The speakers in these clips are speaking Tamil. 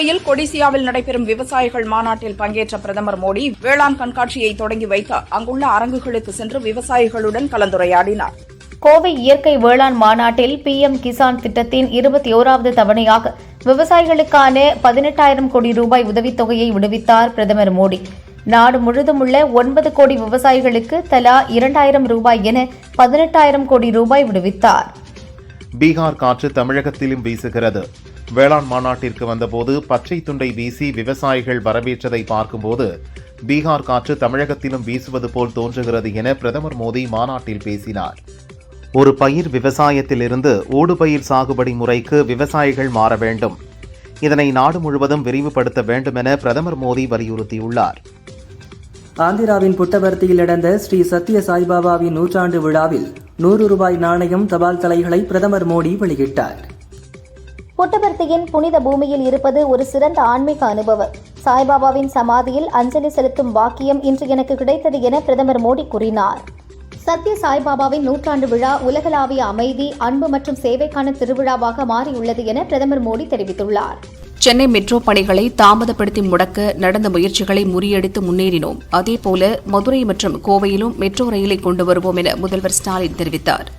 கோவையில் கொடிசியாவில் நடைபெறும் விவசாயிகள் மாநாட்டில் பங்கேற்ற பிரதமர் மோடி வேளாண் கண்காட்சியை தொடங்கி வைத்து அங்குள்ள அரங்குகளுக்கு சென்று விவசாயிகளுடன் கலந்துரையாடினார். கோவை இயற்கை வேளாண் மாநாட்டில் பிஎம் கிசான் திட்டத்தின் இருபத்தி ஓராவது தவணையாக விவசாயிகளுக்கான பதினெட்டாயிரம் கோடி ரூபாய் உதவித்தொகையை விடுவித்தார் பிரதமர் மோடி. நாடு முழுதும் உள்ள ஒன்பது கோடி விவசாயிகளுக்கு தலா இரண்டாயிரம் ரூபாய் என பதினெட்டாயிரம் கோடி ரூபாய் விடுவித்தார். பீகார் காற்று தமிழகத்திலும் வீசுகிறது. வேளாண் மாநாட்டிற்கு வந்தபோது பச்சை துண்டை வீசி விவசாயிகள் வரவேற்றதை பார்க்கும்போது பீகார் காற்று தமிழகத்திலும் வீசுவது போல் தோன்றுகிறது என பிரதமர் மோடி மாநாட்டில் பேசினார். ஒரு பயிர் விவசாயத்திலிருந்து ஓடுபயிர் சாகுபடி முறைக்கு விவசாயிகள் மாற வேண்டும். இதனை நாடு முழுவதும் விரிவுபடுத்த வேண்டும் என பிரதமர் மோடி வலியுறுத்தியுள்ளார். ஆந்திராவின் புட்டபர்த்தியில் நடந்த ஸ்ரீ சத்ய சாய்பாபாவின் நூற்றாண்டு விழாவில் நூறு ரூபாய் நாணயம் தபால் தலைகளை பிரதமர் மோடி வெளியிட்டார். புட்டபர்த்தியின் புனித பூமியில் இருப்பது ஒரு சிறந்த ஆன்மீக அனுபவம். சாய்பாபாவின் சமாதியில் அஞ்சலி செலுத்தும் வாக்கியம் இன்று எனக்கு கிடைத்தது என பிரதமர் மோடி கூறினார். சத்ய சாய்பாபாவின் நூற்றாண்டு விழா உலகளாவிய அமைதி அன்பு மற்றும் சேவைக்கான திருவிழாவாக மாறியுள்ளது என பிரதமர் மோடி தெரிவித்துள்ளார். சென்னை மெட்ரோ பணிகளை தாமதப்படுத்தி முடக்க நடந்த முயற்சிகளை முறியடித்து முன்னேறினோம். அதேபோல மதுரை மற்றும் கோவையிலும் மெட்ரோ ரயிலை கொண்டு வருவோம் என முதல்வர் ஸ்டாலின் தெரிவித்தார்.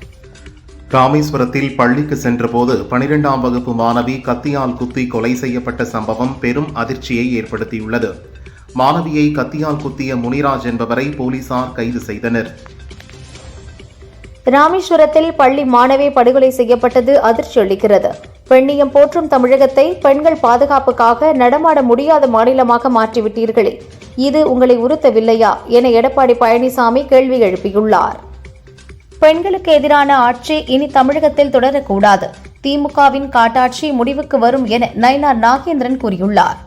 ராமேஸ்வரத்தில் பள்ளிக்கு சென்றபோது பனிரெண்டாம் வகுப்பு மாணவி கத்தியால் குத்தி கொலை செய்யப்பட்ட சம்பவம் பெரும் அதிர்ச்சியை ஏற்படுத்தியுள்ளது. மாணவியை கத்தியால் குத்திய முனிராஜ் என்பவரை போலீசார் கைது செய்தனர். ராமேஸ்வரத்தில் பள்ளி மாணவி படுகொலை செய்யப்பட்டது அதிர்ச்சி அளிக்கிறது. பெண்ணியம் போற்றும் தமிழகத்தை பெண்கள் பாதுகாப்புக்காக நடமாட முடியாத மாநிலமாக மாற்றிவிட்டீர்களே. இது உங்களை உறுத்தவில்லையா? என எடப்பாடி பழனிசாமி கேள்வி எழுப்பியுள்ளார். பெண்களுக்கு எதிரான ஆட்சி இனி தமிழகத்தில் தொடரக்கூடாது. திமுகவின் காட்டாட்சி முடிவுக்கு வரும் என நயினார் நாகேந்திரன் கூறியுள்ளார்.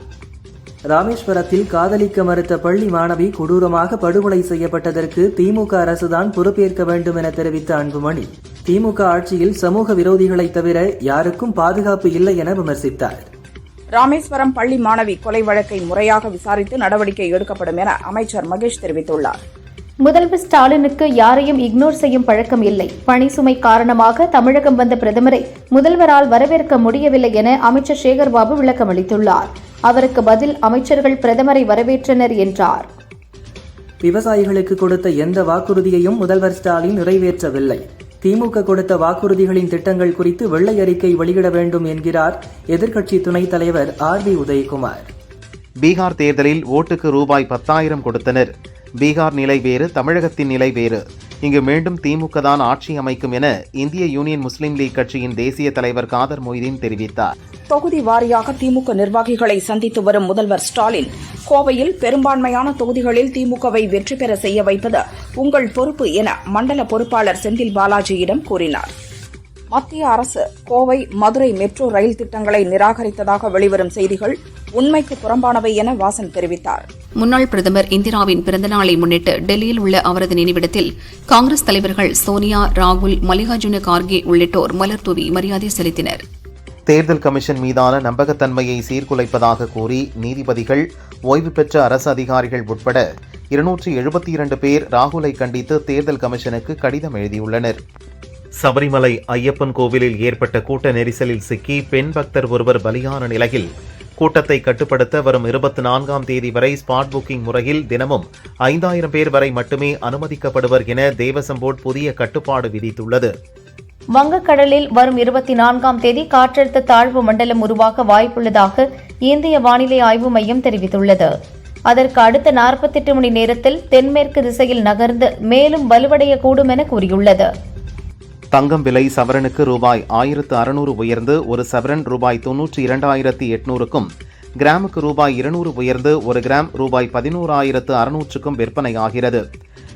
ராமேஸ்வரத்தில் காதலிக்க மறுத்த பள்ளி மாணவி கொடூரமாக படுகொலை செய்யப்பட்டதற்கு திமுக அரசுதான் பொறுப்பேற்க வேண்டும் என தெரிவித்த அன்புமணி திமுக ஆட்சியில் சமூக விரோதிகளை தவிர யாருக்கும் பாதுகாப்பு இல்லை என விமர்சித்தார். ராமேஸ்வரம் பள்ளி மாணவி கொலை வழக்கை முறையாக விசாரித்து நடவடிக்கை எடுக்கப்படும் என அமைச்சர் மகேஷ் தெரிவித்துள்ளார். முதல்வர் ஸ்டாலினுக்கு யாரையும் இக்னோர் செய்யும் பழக்கம் இல்லை. பணிசுமை காரணமாக தமிழகம் வந்த பிரதமரை முதல்வரால் வரவேற்க முடியவில்லை என அமைச்சர் சேகர்பாபு விளக்கமளித்துள்ளார் அவருக்கு பதில் அமைச்சர்கள் பிரதமரை வரவேற்றனர் என்றார். விவசாயிகளுக்கு கொடுத்த எந்த வாக்குறுதியையும் முதல்வர் ஸ்டாலின் நிறைவேற்றவில்லை. திமுக கொடுத்த வாக்குறுதிகளின் திட்டங்கள் குறித்து வெள்ளை அறிக்கை வெளியிட வேண்டும் என்கிறார் எதிர்க்கட்சி துணைத் தலைவர் ஆர் பி உதயகுமார். பீகார் தேர்தலில் ஓட்டுக்கு ரூபாய் பத்தாயிரம் கொடுத்தனர். பீகார் நிலை வேறு தமிழகத்தின் நிலை வேறு. இங்கு மீண்டும் திமுக தான் ஆட்சி அமைக்கும் என இந்திய யூனியன் முஸ்லீம் லீக் கட்சியின் தேசிய தலைவர் காதர் மொய்தீன் தெரிவித்தார். தொகுதி வாரியாக திமுக நிர்வாகிகளை சந்தித்து வரும் முதல்வர் ஸ்டாலின் கோவையில் பெரும்பான்மையான தொகுதிகளில் திமுகவை வெற்றி பெற செய்ய வைப்பது உங்கள் பொறுப்பு என மண்டல பொறுப்பாளர் செந்தில் பாலாஜியிடம் கூறினார். மத்திய அரசு கோவை மதுரை மெட்ரோ ரயில் திட்டங்களை நிராகரித்ததாக வெளிவரும் செய்திகள் உண்மைக்கு புறம்பானவை என வாசன் தெரிவித்தார். முன்னாள் பிரதமர் இந்திராவின் பிறந்தநாளை முன்னிட்டு டெல்லியில் உள்ள அவரது நினைவிடத்தில் காங்கிரஸ் தலைவர்கள் சோனியா ராகுல் மல்லிகார்ஜுன கார்கே உள்ளிட்டோர் மலர்தூவி மரியாதை செலுத்தினர். தேர்தல் கமிஷன் மீதான நம்பகத்தன்மையை சீர்குலைப்பதாக கூறி நீதிபதிகள் ஓய்வு பெற்ற அரசு அதிகாரிகள் உட்பட இருநூற்றி எழுபத்தி இரண்டு பேர் ராகுலை கண்டித்து தேர்தல் கமிஷனுக்கு கடிதம் எழுதியுள்ளனர். சபரிமலை ஐயப்பன் கோவிலில் ஏற்பட்ட கூட்ட நெரிசலில் சிக்கி பெண் பக்தர் ஒருவர் பலியான நிலையில் கூட்டத்தை கட்டுப்படுத்த வரும் இருபத்தி நான்காம் தேதி வரை ஸ்பாட் புக்கிங் முறையில் தினமும் ஐந்தாயிரம் பேர் வரை மட்டுமே அனுமதிக்கப்படுவர் என தேவசம் போர்டு புதிய கட்டுப்பாடு விதித்துள்ளது. வங்கக்கடலில் வரும் இருபத்தி நான்காம் தேதி காற்றழுத்த தாழ்வு மண்டலம் உருவாக வாய்ப்புள்ளதாக இந்திய வானிலை ஆய்வு மையம் தெரிவித்துள்ளது. அதற்கு அடுத்த நாற்பத்தெட்டு மணி நேரத்தில் தென்மேற்கு திசையில் நகர்ந்து மேலும் வலுவடையக்கூடும் என கூறியுள்ளது. தங்கம் விலை சவரனுக்கு ரூபாய் ஆயிரத்து அறுநூறு உயர்ந்து ஒரு சவரன் ரூபாய் தொன்னூற்றி இரண்டாயிரத்தி எட்நூறுக்கும் கிராமுக்கு ரூபாய் இருநூறு உயர்ந்து ஒரு கிராம் ரூபாய் பதினோராயிரத்து அறுநூற்றுக்கும் விற்பனையாகிறது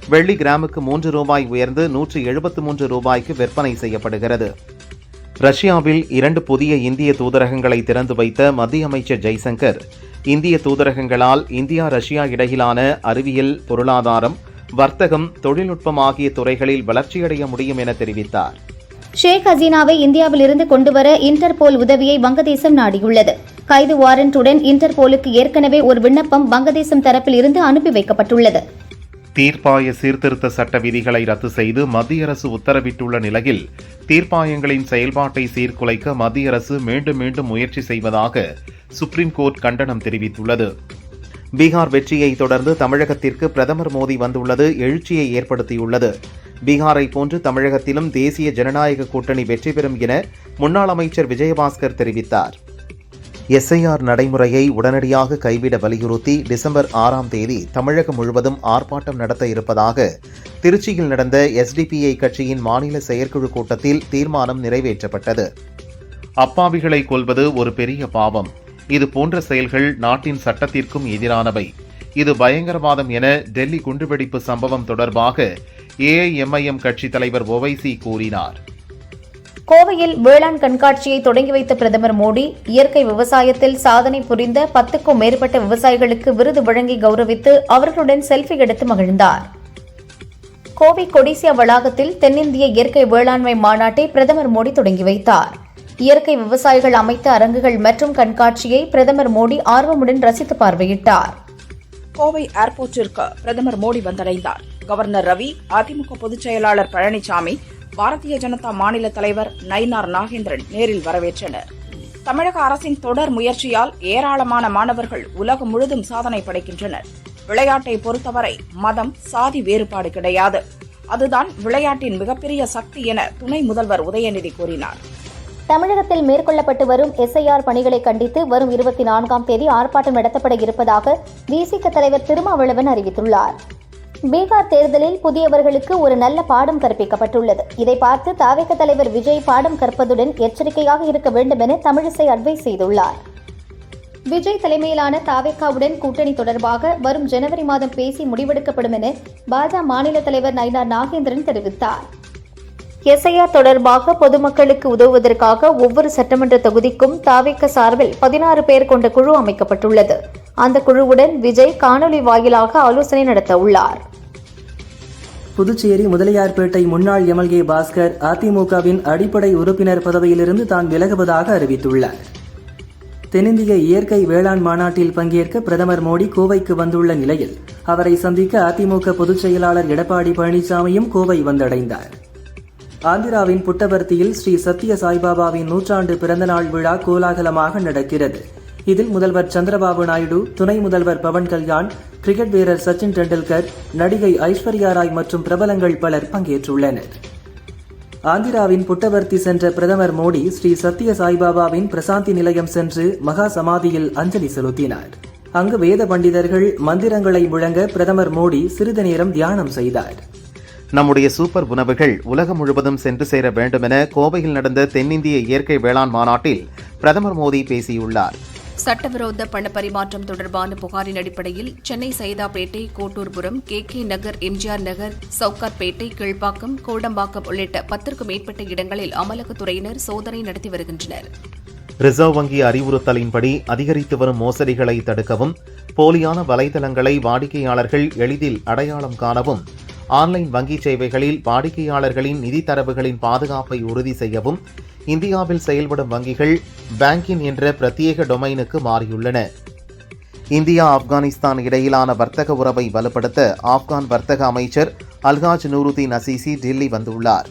வெள்ளி கிராமுக்கு மூன்று ரூபாய் உயர்ந்து நூற்றி எழுபத்து மூன்று ரூபாய்க்கு விற்பனை செய்யப்படுகிறது. ரஷ்யாவில் இரண்டு புதிய இந்திய தூதரகங்களை திறந்து வைத்த மத்திய அமைச்சர் ஜெய்சங்கர் இந்திய தூதரகங்களால் இந்தியா ரஷ்யா இடையிலான அறிவியல் பொருளாதாரம் வர்த்தகம் தொழில்நுட்பம் ஆகிய துறைகளில் வளர்ச்சியடைய முடியும் என தெரிவித்தார். ஷேக் ஹசீனாவை இந்தியாவில் இருந்து கொண்டுவர இன்டர்போல் உதவியை வங்கதேசம் நாடியுள்ளது. கைது வாரண்டுடன் இன்டர்போலுக்கு ஏற்கனவே ஒரு விண்ணப்பம் வங்கதேசம் தரப்பில் இருந்து அனுப்பி வைக்கப்பட்டுள்ளது. தீர்ப்பாய சீர்திருத்த சட்ட விதிகளை ரத்து செய்து மத்திய அரசு உத்தரவிட்டுள்ள நிலையில் தீர்ப்பாயங்களின் செயல்பாட்டை சீர்குலைக்க மத்திய அரசு மீண்டும் மீண்டும் முயற்சி செய்வதாக சுப்ரீம் கோர்ட் கண்டனம் தெரிவித்துள்ளது. பீகார் வெற்றியை தொடர்ந்து தமிழகத்திற்கு பிரதமர் மோடி வந்துள்ளது எழுச்சியை ஏற்படுத்தியுள்ளது. பீகாரை போன்று தமிழகத்திலும் தேசிய ஜனநாயக கூட்டணி வெற்றி பெறும் என முன்னாள் அமைச்சர் விஜயபாஸ்கர் தெரிவித்தார். எஸ்ஐஆர் நடைமுறையை உடனடியாக கைவிட வலியுறுத்தி டிசம்பர் ஆறாம் தேதி தமிழகம் முழுவதும் ஆர்ப்பாட்டம் நடத்த இருப்பதாக திருச்சியில் நடந்த எஸ்டிபிஐ கட்சியின் மாநில செயற்குழு கூட்டத்தில் தீர்மானம் நிறைவேற்றப்பட்டது. அப்பாவிகளை கொல்வது ஒரு பெரிய பாவம். இது போன்ற செயல்கள் நாட்டின் சட்டத்திற்கும் எதிரானவை. இது பயங்கரவாதம் என டெல்லி குண்டுவெடிப்பு சம்பவம் தொடர்பாக ஏஐஎம்ஐஎம் கட்சித் தலைவர் ஒவைசி கூறினார். கோவையில் வேளாண் கண்காட்சியை தொடங்கி வைத்த பிரதமர் மோடி இயற்கை விவசாயத்தில் சாதனை புரிந்த பத்துக்கும் மேற்பட்ட விவசாயிகளுக்கு விருது வழங்கி கௌரவித்து அவர்களுடன் செல்ஃபி எடுத்து மகிழ்ந்தார். கோவை கொடிசியா வளாகத்தில் தென்னிந்திய இயற்கை வேளாண்மை மாநாட்டை பிரதமர் மோடி தொடங்கி வைத்தார். இயற்கை விவசாயிகள் அமைத்த அரங்குகள் மற்றும் கண்காட்சியை பிரதமர் மோடி ஆர்வமுடன் ரசித்து பார்வையிட்டார். கோவை ஏர்போர்ட்டிற்கு பிரதமர் மோடி வந்தடைந்தார். கவர்னர் ரவி அதிமுக பொதுச் செயலாளர் பழனிசாமி பாரதிய ஜனதா மாநில தலைவர் நயினார் நாகேந்திரன் நேரில் வரவேற்றனர். தமிழக அரசின் தொடர் முயற்சியால் ஏராளமான மாணவர்கள் உலகம் முழுதும் சாதனை படைக்கின்றனர். விளையாட்டை பொறுத்தவரை மதம் சாதி வேறுபாடு கிடையாது. அதுதான் விளையாட்டின் மிகப்பெரிய சக்தி என துணை முதல்வர் உதயநிதி கூறினார். தமிழகத்தில் மேற்கொள்ளப்பட்டு வரும் எஸ்ஐஆர் பணிகளை கண்டித்து வரும் இருபத்தி நான்காம் தேதி ஆர்ப்பாட்டம் நடத்தப்பட இருப்பதாக விசிக தலைவர் திருமாவளவன் அறிவித்துள்ளார். பீகார் தேர்தலில் புதியவர்களுக்கு ஒரு நல்ல பாடம் கற்பிக்கப்பட்டுள்ளது. இதை பார்த்து தாவேக தலைவர் விஜய் பாடம் கற்பதுடன் எச்சரிக்கையாக இருக்க வேண்டும் என தமிழிசை அட்வைஸ் செய்துள்ளார். விஜய் தலைமையிலான தாவேக்காவுடன் கூட்டணி தொடர்பாக வரும் ஜனவரி மாதம் பேசி முடிவெடுக்கப்படும் என பாஜக மாநில தலைவர் நயினார் நாகேந்திரன் தெரிவித்தார். எஸ்ஐஆர் தொடர்பாக பொதுமக்களுக்கு உதவுவதற்காக ஒவ்வொரு சட்டமன்ற தொகுதிக்கும் தாவேக்க சார்பில் பதினாறு பேர் கொண்ட குழு அமைக்கப்பட்டுள்ளது. அந்த குழுவுடன் விஜய் காணொலி வாயிலாக ஆலோசனை நடத்த உள்ளார். புதுச்சேரி முதலியார்பேட்டை முன்னாள் எம்எல்ஏ பாஸ்கர் அதிமுகவின் அடிப்படை உறுப்பினர் பதவியிலிருந்து தான் விலகுவதாக அறிவித்துள்ளார். தென்னிந்திய இயற்கை வேளாண் மாநாட்டில் பங்கேற்க பிரதமர் மோடி கோவைக்கு வந்துள்ள நிலையில் அவரை சந்திக்க அதிமுக பொதுச் செயலாளர் எடப்பாடி பழனிசாமியும் கோவை வந்தடைந்தார். ஆந்திராவின் புட்டபர்த்தியில் ஸ்ரீ சத்ய சாய்பாபாவின் நூற்றாண்டு பிறந்தநாள் விழா கோலாகலமாக நடக்கிறது. இதில் முதல்வர் சந்திரபாபு நாயுடு துணை முதல்வர் பவன் கல்யாண் கிரிக்கெட் வீரர் சச்சின் டெண்டுல்கர் நடிகை ஐஸ்வர்யா ராய் மற்றும் பிரபலங்கள் பலர் பங்கேற்றுள்ளனர். ஆந்திராவின் புட்டவர்த்தி சென்ற பிரதமர் மோடி ஸ்ரீ சத்ய சாய்பாபாவின் பிரசாந்தி நிலையம் சென்று மகா சமாதியில் அஞ்சலி செலுத்தினார். அங்கு வேத பண்டிதர்கள் மந்திரங்களை முழங்க பிரதமர் மோடி சிறிது நேரம் தியானம் செய்தார். நம்முடைய சூப்பர் உணவுகள் உலகம் முழுவதும் சென்று சேர வேண்டுமென கோவையில் நடந்த தென்னிந்திய இயற்கை வேளாண் மாநாட்டில் பிரதமர் மோடி பேசியுள்ளார். சட்டவிரோத பண பரிமாற்றம் தொடர்பான புகாரின் அடிப்படையில் Chennai Saidapet Kotturpuram K K Nagar MGR Nagar Sowcarpet Kilpauk Kodambakkam உள்ளிட்ட பத்திற்கும் மேற்பட்ட இடங்களில் அமலாக்கத்துறையினர் சோதனை நடத்தி வருகின்றனர். ரிசர்வ் வங்கி அறிவுறுத்தலின்படி அதிகரித்து வரும் மோசடிகளை தடுக்கவும் போலியான வலைதளங்களை வாடிக்கையாளர்கள் எளிதில் அடையாளம் காணவும் ஆன்லைன் வங்கி சேவைகளில் வாடிக்கையாளர்களின் நிதி தரவுகளின் பாதுகாப்பை உறுதி செய்யவும் இந்தியாவில் செயல்படும் வங்கிகள் பேங்கின் என்ற பிரத்யேக டொமைனுக்கு மாறியுள்ளன. இந்தியா ஆப்கானிஸ்தான் இடையிலான வர்த்தக உறவை வலுப்படுத்த ஆப்கான் வர்த்தக அமைச்சர் அல்காஜ் நூருதீன் அசீசி டெல்லி வந்துள்ளார்.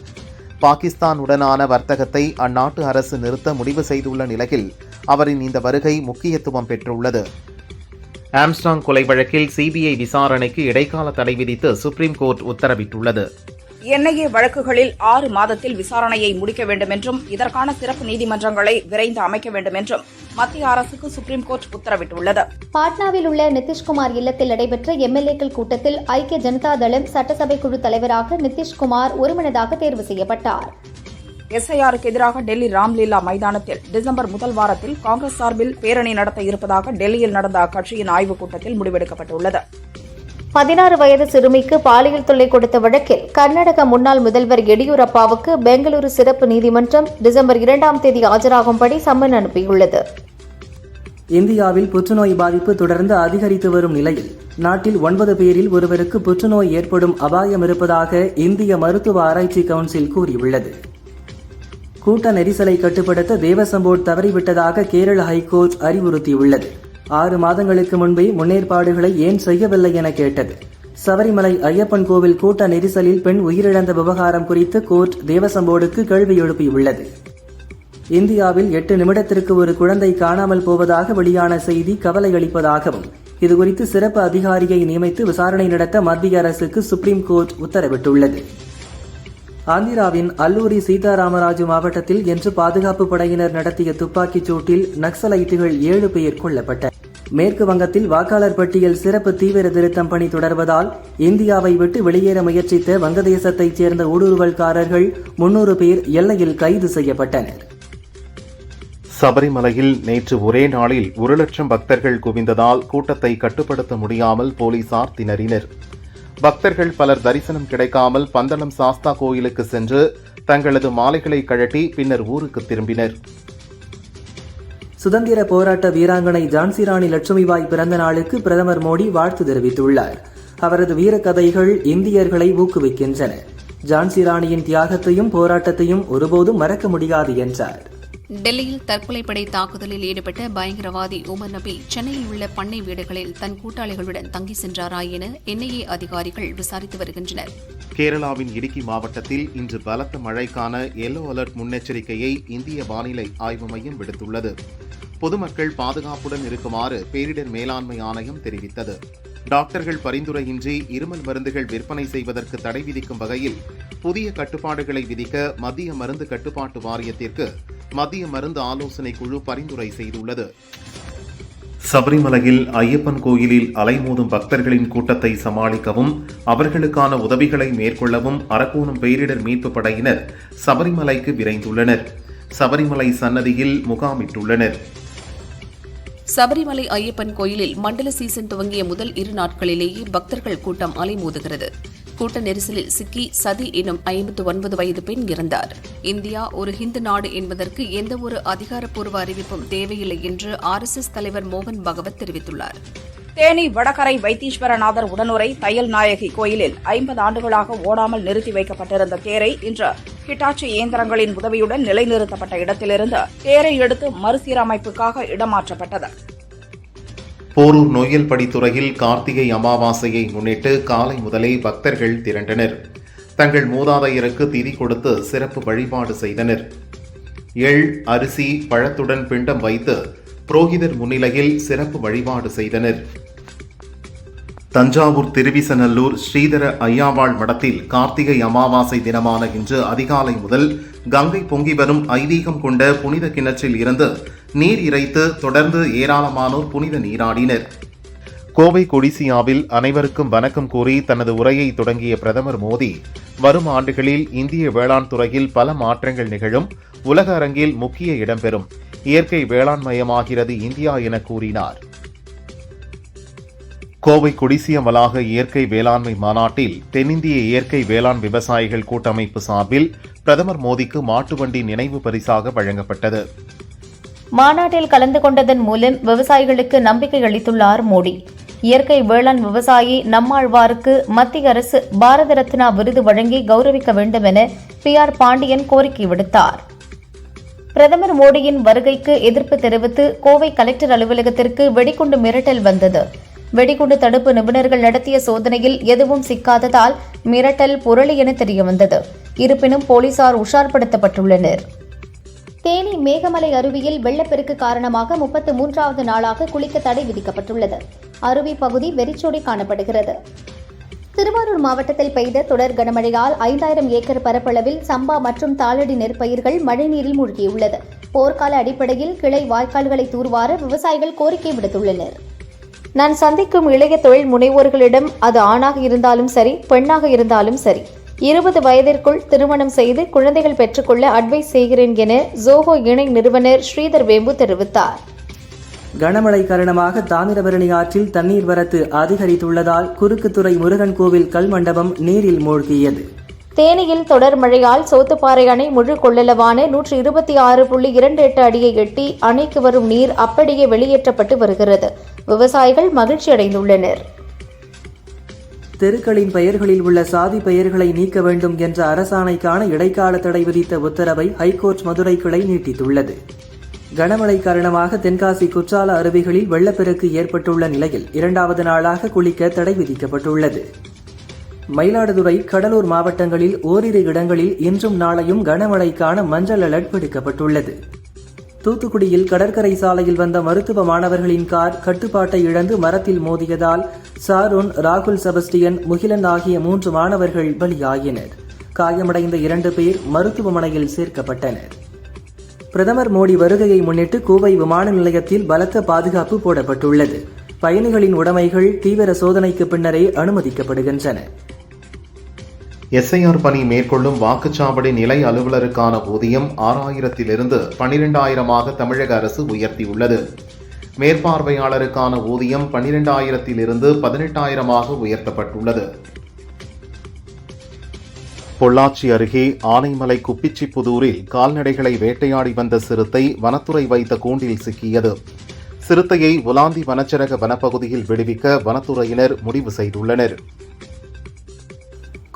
பாகிஸ்தானுடனான வர்த்தகத்தை அந்நாட்டு அரசு நிறுத்த முடிவு செய்துள்ள நிலையில் அவரின் இந்த வருகை முக்கியத்துவம் பெற்றுள்ளது. ஆம்ஸ்டாங் கொலை வழக்கில் சிபிஐ விசாரணைக்கு இடைக்கால தடை விதித்து சுப்ரீம் கோர்ட் உத்தரவிட்டுள்ளது. என்ஐஏ வழக்குகளில் ஆறு மாதத்தில் விசாரணையை முடிக்க வேண்டும் என்றும் இதற்கான சிறப்பு நீதிமன்றங்களை விரைந்து அமைக்க வேண்டும் என்றும் மத்திய அரசுக்கு சுப்ரீம் கோர்ட் உத்தரவிட்டுள்ளது. பாட்னாவில் உள்ள நிதிஷ்குமார் இல்லத்தில் நடைபெற்ற எம்எல்ஏக்கள் கூட்டத்தில் ஐக்கிய ஜனதா தளம் சட்டசபை குழு தலைவராக நிதிஷ்குமார் ஒருமனதாக தேர்வு செய்யப்பட்டார். எஸ்ஐஆருக்கு எதிராக டெல்லி ராம்லீலா மைதானத்தில் டிசம்பர் முதல் வாரத்தில் காங்கிரஸ் சார்பில் பேரணி நடத்த இருப்பதாக டெல்லியில் நடந்த அக்கட்சியின் ஆய்வுக் கூட்டத்தில் முடிவெடுக்கப்பட்டுள்ளது. பதினாறு வயது சிறுமிக்கு பாலியல் தொல்லை கொடுத்த வழக்கில் கர்நாடக முன்னாள் முதல்வர் எடியூரப்பாவுக்கு பெங்களூரு சிறப்பு நீதிமன்றம் டிசம்பர் இரண்டாம் தேதி ஆஜராகும்படி சம்மன் அனுப்பியுள்ளது. இந்தியாவில் புற்றுநோய் பாதிப்பு தொடர்ந்து அதிகரித்து வரும் நிலையில் நாட்டில் ஒன்பது பேரில் ஒருவருக்கு புற்றுநோய் ஏற்படும் அபாயம் இருப்பதாக இந்திய மருத்துவ ஆராய்ச்சி கவுன்சில் கூறியுள்ளது. கூட்ட நெரிசலை கட்டுப்படுத்த தேவசம்போர்ட் தவறிவிட்டதாக கேரள ஹைகோர்ட் அறிவுறுத்தியுள்ளது. ஆறு மாதங்களுக்கு முன்பே முன்னேற்பாடுகளை ஏன் செய்யவில்லை என கேட்டது. சபரிமலை ஐயப்பன் கோவில் கூட்ட நெரிசலில் பெண் உயிரிழந்த விவகாரம் குறித்து கோர்ட் தேவசம் போர்டுக்கு கேள்வி எழுப்பியுள்ளது. இந்தியாவில் எட்டு நிமிடத்திற்கு ஒரு குழந்தை காணாமல் போவதாக வெளியான செய்தி கவலை அளிப்பதாகவும் இதுகுறித்து சிறப்பு அதிகாரியை நியமித்து விசாரணை நடத்த மத்திய அரசுக்கு சுப்ரீம் கோர்ட் உத்தரவிட்டுள்ளது. ஆந்திராவின் அல்லூரி சீதாராமராஜு மாவட்டத்தில் என்று பாதுகாப்பு படையினர் நடத்திய துப்பாக்கிச் சூட்டில் நக்சலைட்டுகள் ஏழு பேர் கொல்லப்பட்ட. மேற்கு வங்கத்தில் வாக்காளர் பட்டியல் சிறப்பு தீவிர திருத்தம் பணி தொடர்வதால் இந்தியாவை விட்டு வெளியேற முயற்சித்த வங்கதேசத்தைச் சேர்ந்த ஊடுருவல்காரர்கள் முன்னூறு பேர் எல்லையில் கைது செய்யப்பட்டனர். சபரிமலையில் நேற்று ஒரே நாளில் ஒரு லட்சம் பக்தர்கள் குவிந்ததால் கூட்டத்தை கட்டுப்படுத்த முடியாமல் போலீசார் திணறினர். பக்தர்கள் பலர் தரிசனம் கிடைக்காமல் பந்தளம் சாஸ்தா கோயிலுக்கு சென்று தங்களது மாலைகளை கழட்டி பின்னர் ஊருக்கு திரும்பினர். சுதந்திர போராட்ட வீராங்கனை ஜான்சி ராணி லட்சுமிபாய் பிறந்த நாளுக்கு பிரதமர் மோடி வாழ்த்து தெரிவித்துள்ளார். அவரது வீரக்கதைகள் இந்தியர்களை ஊக்குவிக்கின்றன. ஜான்சி ராணியின் தியாகத்தையும் போராட்டத்தையும் ஒருபோதும் மறக்க முடியாது என்றார். டெல்லியில் தற்கொலைப்படை தாக்குதலில் ஈடுபட்ட பயங்கரவாதி உமர் நபி சென்னையில் உள்ள பண்ணை வீடுகளில் தன் கூட்டாளிகளுடன் தங்கி சென்றாரா என என்ஐஏ அதிகாரிகள் விசாரித்து வருகின்றனர். கேரளாவின் இடுக்கி மாவட்டத்தில் இன்று பலத்த மழைக்கான எல்லோ அலர்ட் முன்னெச்சரிக்கையை இந்திய வானிலை ஆய்வு மையம் விடுத்துள்ளது. பொதுமக்கள் பாதுகாப்புடன் இருக்குமாறு பேரிடர் மேலாண்மை ஆணையம் தெரிவித்தது. டாக்டர்கள் பரிந்துரையின்றி இருமல் மருந்துகள் விற்பனை செய்வதற்கு தடை விதிக்கும் வகையில் புதிய கட்டுப்பாடுகளை விதிக்க மத்திய மருந்து கட்டுப்பாட்டு வாரியத்திற்கு மத்திய மருந்து ஆலோசனை குழு பரிந்துரை செய்துள்ளது. சபரிமலையில் ஐயப்பன் கோயிலில் அலைமோதும் பக்தர்களின் கூட்டத்தை சமாளிக்கவும் அவர்களுக்கான உதவிகளை மேற்கொள்ளவும் அரக்கோணம் பேரிடர் மீட்பு படையினர் சபரிமலைக்கு விரைந்துள்ளனர். சபரிமலை சன்னதியில் முகாமிட்டுள்ளனர். சபரிமலை ஐயப்பன் கோயிலில் மண்டல சீசன் துவங்கிய முதல் இரு நாட்களிலேயே பக்தர்கள் கூட்டம் அலைமோதுகிறது. கூட்ட நெரிசலில் சிக்கி சதி எனும் ஐம்பத்து ஒன்பது வயது பெண் இறந்தார். இந்தியா ஒரு ஹிந்து நாடு என்பதற்கு எந்தவொரு அதிகாரப்பூர்வ அறிவிப்பும் தேவையில்லை என்று ஆர்எஸ்எஸ் தலைவர் மோகன் பகவத் தெரிவித்துள்ளார். தேனி வடகரை வைத்தீஸ்வரநாதர் உடனுரை தையல் நாயகி கோயிலில் ஐம்பது ஆண்டுகளாக ஓடாமல் நிறுத்தி வைக்கப்பட்டிருந்த தேரை இன்று ஹிட்டாச்சி இயந்திரங்களின் உதவியுடன் நிலைநிறுத்தப்பட்ட இடத்திலிருந்து தேரை எடுத்து மறுசீரமைப்புக்காக இடமாற்றப்பட்டது. போரூர் நொய்யல் படித்துறையில் கார்த்திகை அமாவாசையை முன்னிட்டு காலை முதலே பக்தர்கள் திரண்டனர். தங்கள் மூதாதையருக்கு திதி கொடுத்து சிறப்பு வழிபாடு செய்தனர். எள் அரிசி பழத்துடன் பிண்டம் வைத்து புரோகிதர் முன்னிலையில் சிறப்பு வழிபாடு செய்தனர். தஞ்சாவூர் திருவிசநல்லூர் ஸ்ரீதர ஐயாவாள் மடத்தில் கார்த்திகை அமாவாசை தினமான இன்று அதிகாலை முதல் கங்கை பொங்கி வரும் ஐதீகம் கொண்ட புனித கிணற்றில் இருந்து நீர் இறைத்து தொடர்ந்து ஏராளமானோர் புனித நீராடினர். கோவை கொடிசியாவில் அனைவருக்கும் வணக்கம் கூறி தனது உரையை தொடங்கிய பிரதமர் மோடி வரும் ஆண்டுகளில் இந்திய வேளாண் துறையில் பல மாற்றங்கள் நிகழும் உலக அரங்கில் முக்கிய இடம்பெறும் இயற்கை வேளாண்மயமாகிறது இந்தியா என கூறினார். கோவை கொடிசிய வளாக இயற்கை வேளாண்மை மாநாட்டில் தென்னிந்திய இயற்கை வேளாண் விவசாயிகள் கூட்டமைப்பு சார்பில் பிரதமர் மோடிக்கு மாட்டு வண்டி நினைவு பரிசாக வழங்கப்பட்டது. மாநாட்டில் கலந்து கொண்டதன் மூலம் விவசாயிகளுக்கு நம்பிக்கை அளித்துள்ளார் மோடி. இயற்கை வேளாண் விவசாயி நம்மாழ்வாருக்கு மத்திய அரசு பாரத ரத்னா விருது வழங்கி கௌரவிக்க வேண்டும் என பி ஆர் பாண்டியன் கோரிக்கை விடுத்தார். பிரதமர் மோடியின் வருகைக்கு எதிர்ப்பு தெரிவித்து கோவை கலெக்டர் அலுவலகத்திற்கு வெடிகுண்டு மிரட்டல் வந்தது. வெடிகுண்டு தடுப்பு நிபுணர்கள் நடத்திய சோதனையில் எதுவும் சிக்காததால் மிரட்டல் புரளி என தெரியவந்தது. இருப்பினும் போலீசார் உஷார்படுத்தப்பட்டுள்ளனர். தேனி மேகமலை அருவியில் வெள்ளப்பெருக்கு காரணமாக முப்பத்து மூன்றாவது நாளாக குளிக்க தடை விதிக்கப்பட்டுள்ளது. அருவி பகுதி வெறிச்சோடி காணப்படுகிறது. திருவாரூர் மாவட்டத்தில் பெய்த தொடர் கனமழையால் ஐந்தாயிரம் ஏக்கர் பரப்பளவில் சம்பா மற்றும் தாளடி நெற்பயிர்கள் மழைநீரில் மூழ்கியுள்ளது. போர்க்கால அடிப்படையில் கிளை வாய்க்கால்களை தூர்வார விவசாயிகள் கோரிக்கை விடுத்துள்ளனர். நான் சந்திக்கும் இளைய தொழில் முனைவோர்களிடம் அது ஆணாக இருந்தாலும் சரி பெண்ணாக இருந்தாலும் சரி இருபது வயதிற்குள் திருமணம் செய்து குழந்தைகள் பெற்றுக்கொள்ள அட்வைஸ் செய்கிறேன் என ஜோஹோ இணை நிறுவனர் ஸ்ரீதர் வேம்பு தெரிவித்தார். கனமழை காரணமாக தாமிரபரணி ஆற்றில் தண்ணீர் வரத்து அதிகரித்துள்ளதால் குறுக்குத்துறை முருகன் கோவில் கல்மண்டபம் நீரில் மூழ்கியது. தேனியில் தொடர் மழையால் சோத்துப்பாறை அணை முழு கொள்ளளவான நூற்றி இருபத்தி ஆறு புள்ளி இரண்டு எட்டு அடியை எட்டி அணைக்கு வரும் நீர் அப்படியே வெளியேற்றப்பட்டு வருகிறது. விவசாயிகள் மகிழ்ச்சி அடைந்துள்ளனர் தெருக்களின் பெயர்களில் உள்ள சாதி பெயர்களை நீக்க வேண்டும் என்ற அரசாணைக்கான இடைக்கால தடை விதித்த உத்தரவை ஹைகோர்ட் மதுரை கிளை நீட்டித்துள்ளது. கனமழை காரணமாக தென்காசி குற்றால அருவிகளில் வெள்ளப்பெருக்கு ஏற்பட்டுள்ள நிலையில் இரண்டாவது நாளாக குளிக்க தடை விதிக்கப்பட்டுள்ளது. மயிலாடுதுறை கடலூர் மாவட்டங்களில் ஓரிரு இடங்களில் இன்றும் நாளையும் கனமழைக்கான மஞ்சள் அலர்ட் விடுக்கப்பட்டுள்ளது. தூத்துக்குடியில் கடற்கரை சாலையில் வந்த மருத்துவ மாணவர்களின் கார் கட்டுப்பாட்டை இழந்து மரத்தில் மோதியதால் சாருன் ராகுல் செபஸ்டியன் முகிலன் ஆகிய மூன்று மாணவர்கள் பலியாகினர் காயமடைந்த இரண்டு பேர் மருத்துவமனையில் சேர்க்கப்பட்டனர். பிரதமர் மோடி வருகையை முன்னிட்டு கோவை விமான நிலையத்தில் பலத்த பாதுகாப்பு போடப்பட்டுள்ளது. பயணிகளின் உடைமைகள் தீவிர சோதனைக்கு பின்னரே அனுமதிக்கப்படுகின்றன. எஸ்ஐஆர் பணி மேற்கொள்ளும் வாக்குச்சாவடி நிலை அலுவலருக்கான ஊதியம் ஆறாயிரத்திலிருந்து பனிரெண்டாயிரமாக தமிழக அரசு உயர்த்தியுள்ளது. மேற்பார்வையாளருக்கான ஊதியம் பனிரெண்டாயிரத்திலிருந்து பதினெட்டாயிரமாக உயர்த்தப்பட்டுள்ளது. பொள்ளாச்சி அருகே ஆனைமலை குப்பிச்சிப்புதூரில் கால்நடைகளை வேட்டையாடி வந்த சிறுத்தை வனத்துறை வைத்த கூண்டில் சிக்கியது. சிறுத்தையை உலாந்தி வனச்சரக வனப்பகுதியில் விடுவிக்க வனத்துறையினர் முடிவு செய்துள்ளனர்.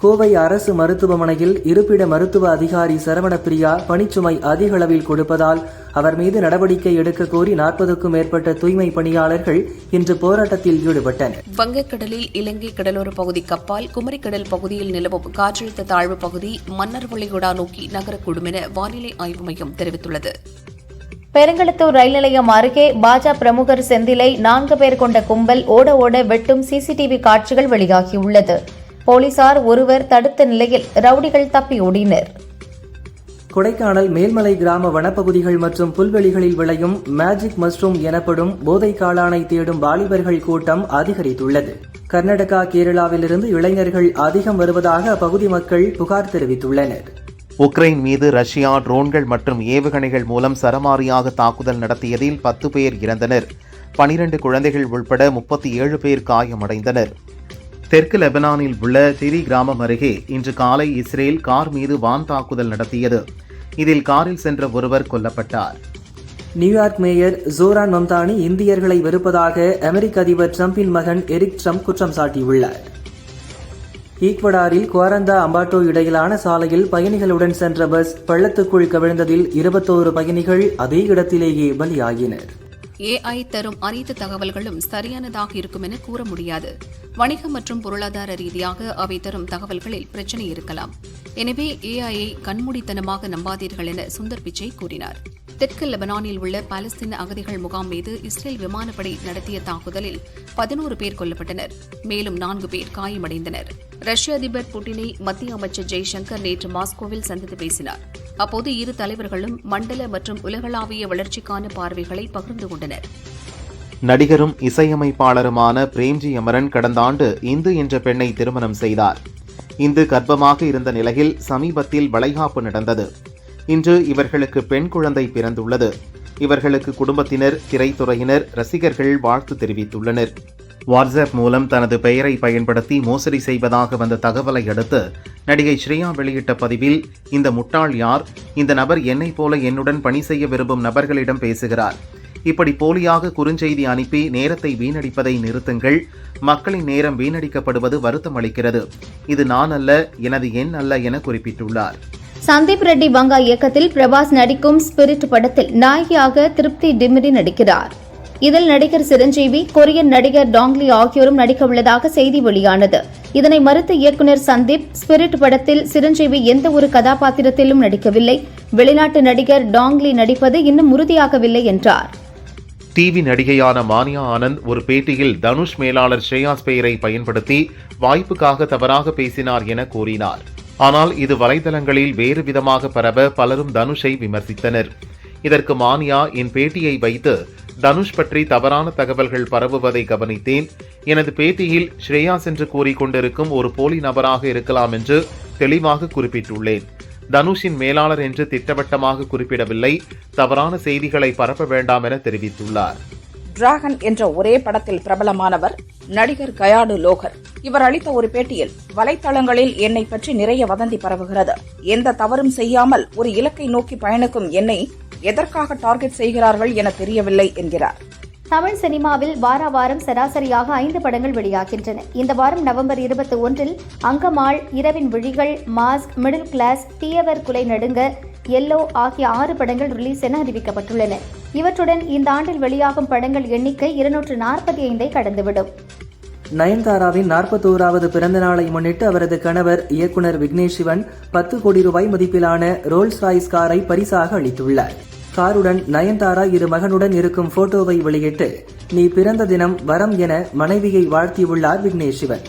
கோவை அரசு மருத்துவமனையில் இருப்பிட மருத்துவ அதிகாரி சரவணப்பிரியா பணிச்சுமை அதிக அளவில் கொடுப்பதால் அவர் மீது நடவடிக்கை எடுக்க கோரி நாற்பதுக்கும் மேற்பட்ட தூய்மை பணியாளர்கள் இன்று போராட்டத்தில் ஈடுபட்டனர். வங்கக்கடலில் இலங்கை கடலோர பகுதி கப்பால் குமரிக்கடல் பகுதியில் நிலவும் காற்றழுத்த தாழ்வு பகுதி மன்னர் வளைகுடா நோக்கி நகரக்கூடும் என வானிலை ஆய்வு மையம் தெரிவித்துள்ளது. பெருங்களத்தூர் ரயில் நிலையம் அருகே பாஜ பிரமுகர் செந்திலை நான்கு பேர் கொண்ட கும்பல் ஓட ஓட வெட்டும் சிசிடிவி காட்சிகள் வெளியாகியுள்ளது. போலீசார் ஒருவர் தடுத்த நிலையில் ரவுடிகள் தப்பி ஓடினர். கொடைக்கானல் மேல்மலை கிராம வனப்பகுதிகள் மற்றும் புல்வெளிகளில் விளையும் மேஜிக் மஷ்ரூம் எனப்படும் போதை காளானை தேடும் வாலிபர்கள் கூட்டம் அதிகரித்துள்ளது. கர்நாடகா கேரளாவிலிருந்து இளைஞர்கள் அதிகம் வருவதாக அப்பகுதி மக்கள் புகார் தெரிவித்துள்ளனர். உக்ரைன் மீது ரஷ்யா ட்ரோன்கள் மற்றும் ஏவுகணைகள் மூலம் சரமாரியாக தாக்குதல் நடத்தியதில் பத்து பேர் இறந்தனர். பனிரண்டு குழந்தைகள் உள்பட முப்பத்தி ஏழு பேர் காயமடைந்தனர். தெற்கு லெபனானில் உள்ள திரி கிராமம் அருகே இன்று காலை இஸ்ரேல் கார் மீது வான் தாக்குதல் நடத்தியது. இதில் காரில் சென்ற ஒருவர் கொல்லப்பட்டார். நியூயார்க் மேயர் ஜோரான் மம்தானி இந்தியர்களை வெறுப்பதாக அமெரிக்க அதிபர் டிரம்பின் மகன் எரிக் ட்ரம்ப் குற்றம் சாட்டியுள்ளார். ஈக்வடாரில் குவாரந்தா அம்பாட்டோ இடையிலான சாலையில் பயணிகளுடன் சென்ற பஸ் பள்ளத்துக்குள் கவிழ்ந்ததில் இருபத்தோரு பயணிகள் அதே இடத்திலேயே பலியாகினர் ஏஐ தரும் அனைத்து தகவல்களும் சரியானதாக இருக்கும் என கூற முடியாது. வணிக மற்றும் பொருளாதார ரீதியாக அவை தரும் தகவல்களில் பிரச்சனை இருக்கலாம். எனவே ஏஐயை கண்மூடித்தனமாக நம்பாதீர்கள் என சுந்தர் பிச்சை கூறினார். தெற்கு லெபனானில் உள்ள பாலஸ்தீன அகதிகள் முகாம் மீது இஸ்ரேல் விமானப்படை நடத்திய தாக்குதலில் பதினோரு பேர் கொல்லப்பட்டனர். மேலும் நான்கு பேர் காயமடைந்தனர். ரஷ்ய அதிபர் புட்டினை மத்திய அமைச்சர் ஜெய்சங்கர் நேற்று மாஸ்கோவில் சந்தித்து பேசினார். அப்போது இரு தலைவர்களும் மண்டல மற்றும் உலகளாவிய வளர்ச்சிக்கான பார்வைகளை பகிர்ந்து கொண்டனர். நடிகரும் இசையமைப்பாளருமான பிரேம்ஜி அமரன் கடந்த ஆண்டு இந்து என்ற பெண்ணை திருமணம் செய்தார். இந்து கர்ப்பமாக இருந்த நிலையில் சமீபத்தில் வளைகாப்பு நடந்தது. இன்று இவர்களுக்கு பெண் குழந்தை பிறந்துள்ளது. இவர்களுக்கு குடும்பத்தினர் திரைத்துறையினர் ரசிகர்கள் வாழ்த்து தெரிவித்துள்ளனர். வாட்ஸ்அப் மூலம் தனது பெயரை பயன்படுத்தி மோசடி செய்வதாக வந்த தகவலை அடுத்து நடிகை ஸ்ரேயா வெளியிட்ட பதிவில் இந்த முட்டாள் யார்? இந்த நபர் என்னைப் போல என்னுடன் பணி செய்ய விரும்பும் நபர்களிடம் பேசுகிறார். இப்படி போலியாக குறுஞ்செய்தி அனுப்பி நேரத்தை வீணடிப்பதை நிறுத்துங்கள். மக்களின் நேரம் வீணடிக்கப்படுவது வருத்தம் அளிக்கிறது. இது நான் அல்ல எனது எண் அல்ல என குறிப்பிட்டுள்ளார். சந்தீப் ரெட்டி வங்கா இயக்கத்தில் பிரபாஸ் நடிக்கும் ஸ்பிரிட் படத்தில் நாயகியாக திருப்தி டிமிரி நடிக்கிறார். இதில் நடிகர் சிரஞ்சீவி கொரியன் நடிகர் டாங்லி ஆகியோரும் நடிக்க உள்ளதாக செய்தி வெளியானது. இதனை மறுத்த இயக்குநர் சந்தீப் ஸ்பிரிட் படத்தில் சிரஞ்சீவி எந்த ஒரு கதாபாத்திரத்திலும் நடிக்கவில்லை. வெளிநாட்டு நடிகர் டாங்லி நடிப்பது இன்னும் உறுதியாகவில்லை என்றார். டிவி நடிகையான மானியா ஆனந்த் ஒரு பேட்டியில் தனுஷ் மேலாளர் ஸ்ரேயாஸ் பெயரை பயன்படுத்தி வாய்ப்புக்காக தவறாக பேசினார் என கூறினார். ஆனால் இது வலைதளங்களில் வேறு விதமாக பரவ பலரும் தனுஷை விமர்சித்தனர். இதற்கு மானியா என் பேட்டியை வைத்து தனுஷ் பற்றி தவறான தகவல்கள் பரவுவதை கவனித்தேன். எனது பேட்டியில் ஸ்ரேயாஸ் என்று கூறிக்கொண்டிருக்கும் ஒரு போலி நபராக இருக்கலாம் என்று தெளிவாக குறிப்பிட்டுள்ளேன். தனுஷின் மேலாளர் என்று திட்டவட்டமாக குறிப்பிடவில்லை. தவறான செய்திகளை பரப்ப வேண்டாம் என தெரிவித்துள்ளார். டிராகன் என்ற ஒரே படத்தில் பிரபலமானவர் நடிகர் கயாடு லோகர். இவர் அளித்த ஒரு பேட்டியில் வலைத்தளங்களில் என்னை பற்றி நிறைய வதந்தி பரவுகிறது. எந்த தவறும் செய்யாமல் ஒரு இலக்கை நோக்கி பயணிக்கும் என்னை எதற்காக டார்கெட் செய்கிறார்கள் என தெரியவில்லை என்கிறார். தமிழ் சினிமாவில் வார வாரம் சராசரியாக ஐந்து படங்கள் வெளியாகின்றன. இந்த வாரம் நவம்பர் இருபத்தி ஒன்றில் அங்கமாள் இரவின் விழிகள் மாஸ்க் மிடில் கிளாஸ் தீயவர் குலை நடுங்க எல்லோ ஆகிய ஆறு படங்கள் ரிலீஸ் என அறிவிக்கப்பட்டுள்ளன. இவற்றுடன் இந்த ஆண்டில் வெளியாகும் படங்கள் எண்ணிக்கை இருநூற்று நாற்பத்தி ஐந்தை கடந்துவிடும். நயன்தாராவின் நாற்பத்தோராவது பிறந்த நாளை முன்னிட்டு அவரது கணவர் இயக்குனர் விக்னேஷ் சிவன் பத்து கோடி ரூபாய் மதிப்பிலான ரோல்ஸ் ராய்ஸ் காரை பரிசாக அளித்துள்ளார். காருடன் நயன்தாரா இரு மகனுடன் இருக்கும் போட்டோவை வெளியிட்டு நீ பிறந்த தினம் வரம் என மனைவியை வாழ்த்தியுள்ளார் விக்னேஷ் சிவன்.